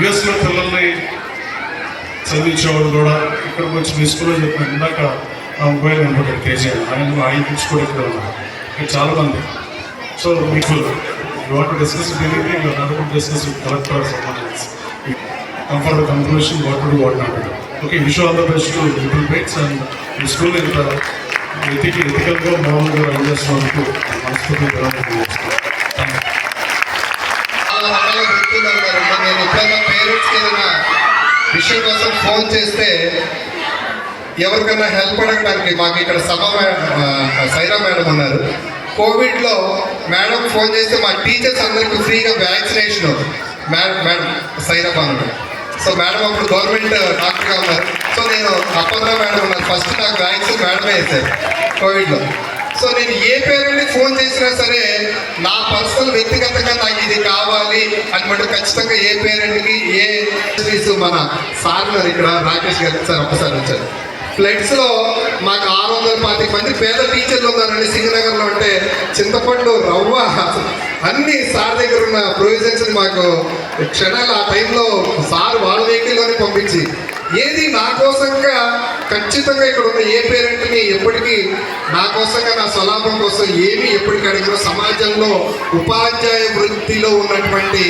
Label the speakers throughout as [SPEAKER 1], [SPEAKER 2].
[SPEAKER 1] యుఎస్లో పిల్లల్ని చదివించేవాళ్ళు కూడా ఇక్కడికి వచ్చి మీ స్కూల్లో చెప్పిన ఇందాక నా మొబైల్ నెంబర్ కేజీ ఆయన ఆయన కూడా ఇక్కడ ఉన్నారు. ఇక్కడ చాలా మంది. సో మీకు you want discuss anything you not discuss collector summons comfort the conclusion what to what not okay wish all the best to little bytes and ఈ స్కూల్ ఇంత ఎతికి ఎథికల్గా మామూలుగా రన్ చేస్తున్నందుకు మనస్ఫూర్తిగా ధన్యవాదాలు చేస్తున్నాను.
[SPEAKER 2] మరి నేను ఎప్పుడైనా పేరెంట్స్కి ఏదైనా విషయం కోసం ఫోన్ చేస్తే ఎవరికైనా హెల్ప్ అడగడానికి మాకు ఇక్కడ సభ మేడం సైరా మేడం ఉన్నారు కోవిడ్లో మేడం ఫోన్ చేస్తే మా టీచర్స్ అందరికీ ఫ్రీగా vaccination madam madam Saira Banu so madam అప్పుడు గవర్నమెంట్ డాక్టర్గా ఉన్నారు సో నేను అప్పద్రా మేడం ఉన్నారు ఫస్ట్ నాకు వ్యాక్సిన్ మేడమే వేశారు కోవిడ్లో సో నేను ఏ పేరెంట్ని ఫోన్ చేసినా సరే నా పర్సనల్ వ్యక్తిగతంగా నాకు ఇది కావాలి అనమాట ఖచ్చితంగా ఏ పేరెంట్కి ఏ మన సార్ ఉన్నారు ఇక్కడ రాకేష్ గారు సార్ ఒకసారి వచ్చారు. ఫ్లడ్స్లో మాకు ఆరు వందల పాతిక మంది పేద టీచర్లు ఉన్నారండి సింగనగర్లో అంటే చింతపండు రవ్వ అన్ని సార్ దగ్గర ఉన్న ప్రొవిజన్స్ మాకు క్షణాలు ఆ టైంలో సార్ వాళ్ళ వెహికల్లోనే పంపించి ఏది నా కోసంగా? ఖచ్చితంగా ఇక్కడ ఉన్న ఏ పేరెంట్ని ఎప్పటికీ నా కోసంగా నా స్వలాభం కోసం ఏమి ఎప్పటికీ సమాజంలో ఉపాధ్యాయ వృత్తిలో ఉన్నటువంటి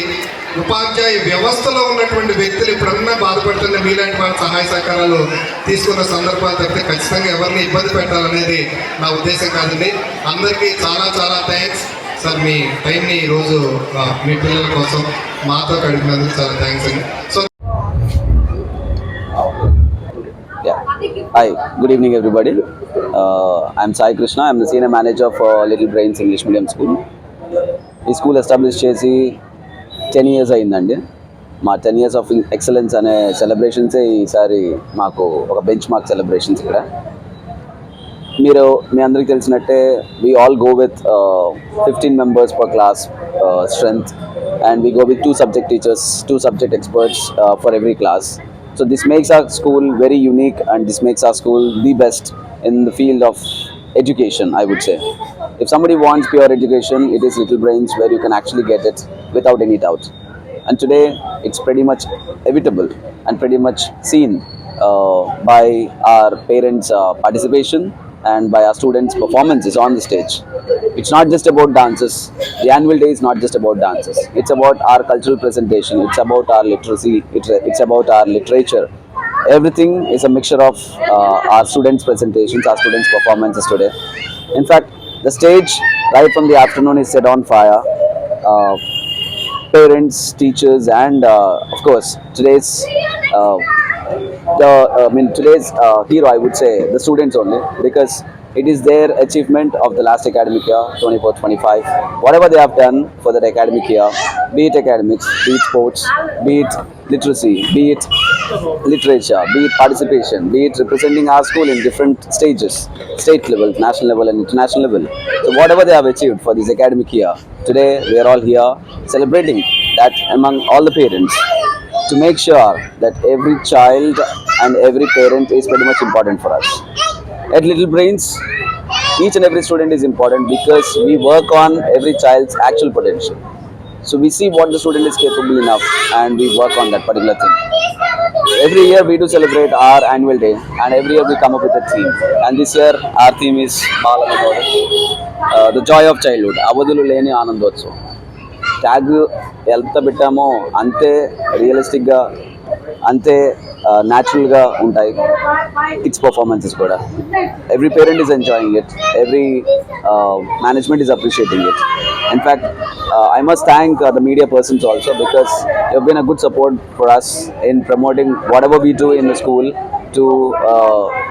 [SPEAKER 2] ఉపాధ్యాయ వ్యవస్థలో ఉన్నటువంటి వ్యక్తులు ఎప్పుడన్నా బాధపడుతున్న మీలాంటి వాళ్ళ సహాయ సహకారాలు తీసుకున్న సందర్భాలు తప్పితే ఖచ్చితంగా ఎవరిని ఇబ్బంది పెట్టాలనేది నా ఉద్దేశం కాదండి. అందరికీ చాలా చాలా థ్యాంక్స్ సార్ మీ టైంని ఈరోజు మీ పిల్లల కోసం మాతో గడిపినందుకు సార్ థ్యాంక్స్ అండి.
[SPEAKER 3] So hi good evening everybody I'm Sai Krishna I'm the senior manager of little brains English medium school ఈ స్కూల్ ఎస్టాబ్లిష్ చేసి టెన్ ఇయర్స్ అయిందండి. మా టెన్ ఇయర్స్ ఆఫ్ ఎక్సలెన్స్ అనే సెలబ్రేషన్సే ఈసారి మాకు ఒక బెంచ్ మార్క్ సెలబ్రేషన్స్ ఇక్కడ. మీరు మీ అందరికీ తెలిసినట్టే we all go with fifteen members per class strength and we go with two subject teachers two subject experts for every class so this makes our school very unique and this makes our school the best in the field of education i would say if somebody wants pure education it is little brains where you can actually get it without any doubt and today it's pretty much evitable and pretty much seen uh, by our parents uh, participation and by our students performances on the stage. It's not just about dances. The annual day is not just about dances. It's about our cultural presentation. It's about our literacy. It's, about our literature. Everything is a mixture of uh, our students presentations our students performances today. In fact the stage right from the afternoon is set on fire. Uh, parents, teachers, and uh, of course today's uh, the I mean today's uh, hero I would say the students only because it is their achievement of the last academic year 24-25 whatever they have done for that academic year be it academics be it sports be it literacy be it literature be it participation be it representing our school in different stages state level national level and international level. So whatever they have achieved for this academic year today we are all here celebrating that among all the parents to make sure that every child and every parent is pretty much important for us. At Little Brains, each and every student is important because we work on every child's actual potential. So we see what the student is capable enough and we work on that particular thing. Every year we do celebrate our annual day and every year we come up with a theme. And this year our theme is uh, The Joy of Childhood, Avadulu Leni Anandotso. Tag ఎంత పెట్టామో అంతే రియలిస్టిక్గా అంతే న్యాచురల్గా ఉంటాయి kids performances కూడా. Every parent is enjoying it every management is appreciating it in fact I must thank the media persons also because you been a good support for us in promoting whatever we do in the school to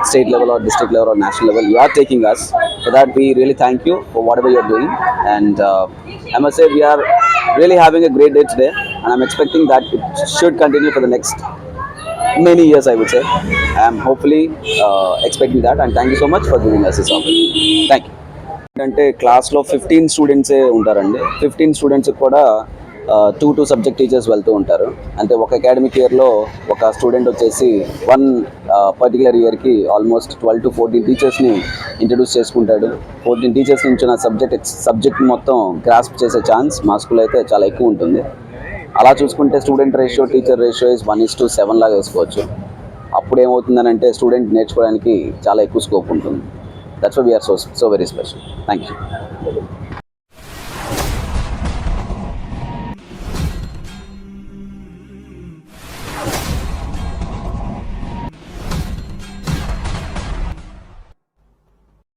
[SPEAKER 3] state level or district level or national level you are taking us for that we really thank you for whatever you're doing and I I say we're really having a great day today. And I'm expecting that it should continue for the next many years, I would say. I'm hopefully uh, expecting that. And thank you so much for giving us this opportunity. Thank you. అంటే క్లాస్లో fifteen స్టూడెంట్సే ఉంటారండి fifteen students కూడా two two subject teachers వెళ్తూ ఉంటారు అంటే ఒక academic ఇయర్లో ఒక స్టూడెంట్ వచ్చేసి వన్ పర్టికులర్ ఇయర్కి ఆల్మోస్ట్ ట్వెల్వ్ టు ఫోర్టీన్ టీచర్స్ని ఇంట్రడ్యూస్ చేసుకుంటాడు. ఫోర్టీన్ టీచర్స్ నుంచి నా సబ్జెక్ట్ సబ్జెక్ట్ మొత్తం గ్రాస్ప్ చేసే ఛాన్స్ మా స్కూల్ అయితే చాలా ఎక్కువ ఉంటుంది. అలా చూసుకుంటే student ratio teacher ratio is one is to seven లాగా వేసుకోవచ్చు. అప్పుడు ఏమవుతుందనంటే స్టూడెంట్ నేర్చుకోవడానికి చాలా ఎక్కువ స్కోప్ ఉంటుంది. That's we're so so very special thank you